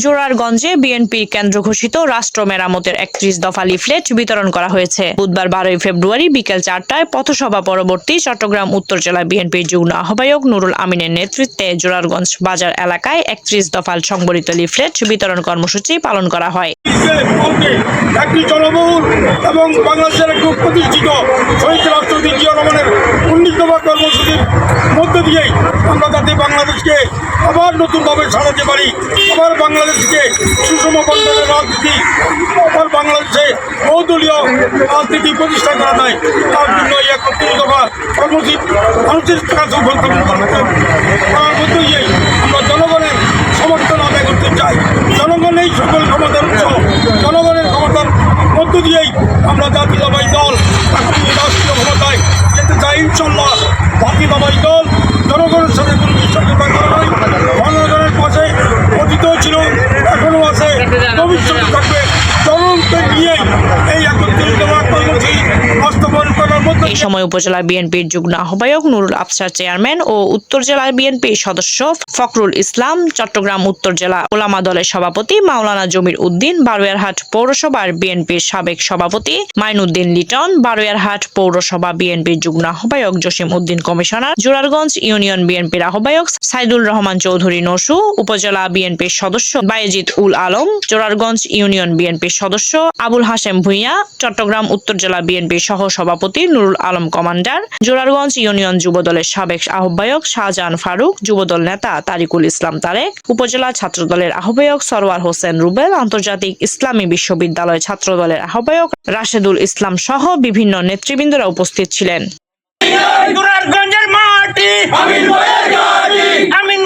জোরারগঞ্জে BNP কেন্দ্র ঘোষিত রাষ্ট্র মেরামতের একত্রিশ দফা লিফলেট বিতরণ করা হয়েছে। বুধবার বারোই ফেব্রুয়ারি বিকেল চারটায় পথসভা পরবর্তী চট্টগ্রাম উত্তর জেলা বিএনপির যুগ্ম আহ্বায়ক নুরুল আমিনের নেতৃত্বে জোরারগঞ্জ বাজার এলাকায় একত্রিশ দফাল সংবলিত লিফলেট বিতরণ কর্মসূচি পালন করা হয়। এবং বাংলাদেশের প্রতিষ্ঠিত শহীদ রাষ্ট্রপতি জিয়া রহমানের উন্নীত দফা কর্মসূচির মধ্য দিয়েই আমরা যাতে বাংলাদেশকে আবার নতুনভাবে সাজাতে পারি, আবার বাংলাদেশকে সুষম বন্ধনের রাজনীতি, আবার বাংলাদেশে বহুদলীয় রাজনীতি প্রতিষ্ঠা করা যায়, তার জন্য এই একত্রিশ দফা কর্মসূচি মানুষের কাছে তার মধ্য দিয়েই আমরা জনগণের সমর্থন আদায় করতে চাই। জনগণের সকল ক্ষমতার উৎস, জনগণের ক্ষমতার মধ্য দিয়েই আমরা জাতীয়তাবাদী ভবিষ্যতে থাকবে জনগণকে নিয়েই এই একত্রিত কর্মসূচি এই সময় উপজেলা বিএনপির যুগ্ম আহ্বায়ক নুরুল আফসার চেয়ারম্যান ও উত্তর জেলা বিএনপির সদস্য ফখরুল ইসলাম, চট্টগ্রাম উত্তর জেলা ওলামা দলের সভাপতি মাওলানা জমির উদ্দিন, বারুয়ারহাট পৌরসভার বিএনপির সাবেক সভাপতি মাইনুদ্দিন লিটন, বারোয়ারহাট পৌরসভা বিএনপির যুগ্ম আহ্বায়ক জসিম উদ্দিন কমিশনার, জোরারগঞ্জ ইউনিয়ন বিএনপির আহ্বায়ক সাইদুল রহমান চৌধুরী নসু, উপজেলা বিএনপির সদস্য বায়েজিদ উল আলম, জোরারগঞ্জ ইউনিয়ন বিএনপির সদস্য আবুল হাসেম ভুঁইয়া, চট্টগ্রাম উত্তর জেলা বিএনপির সহ সভাপতি নুরুল আলম কমান্ডার জোরারগঞ্জ ইউনিয়ন যুবদলের সাবেক আহ্বায়ক শাহজাহান ফারুক যুবদল নেতা তারিকুল ইসলাম তারেক উপজেলা ছাত্রদলের আহ্বায়ক সরওয়ার হোসেন রুবেল আন্তর্জাতিক ইসলামী বিশ্ববিদ্যালয় ছাত্রদলের আহ্বায়ক রাশেদুল ইসলাম সহ বিভিন্ন নেতৃবৃন্দরা উপস্থিত ছিলেন। আমিন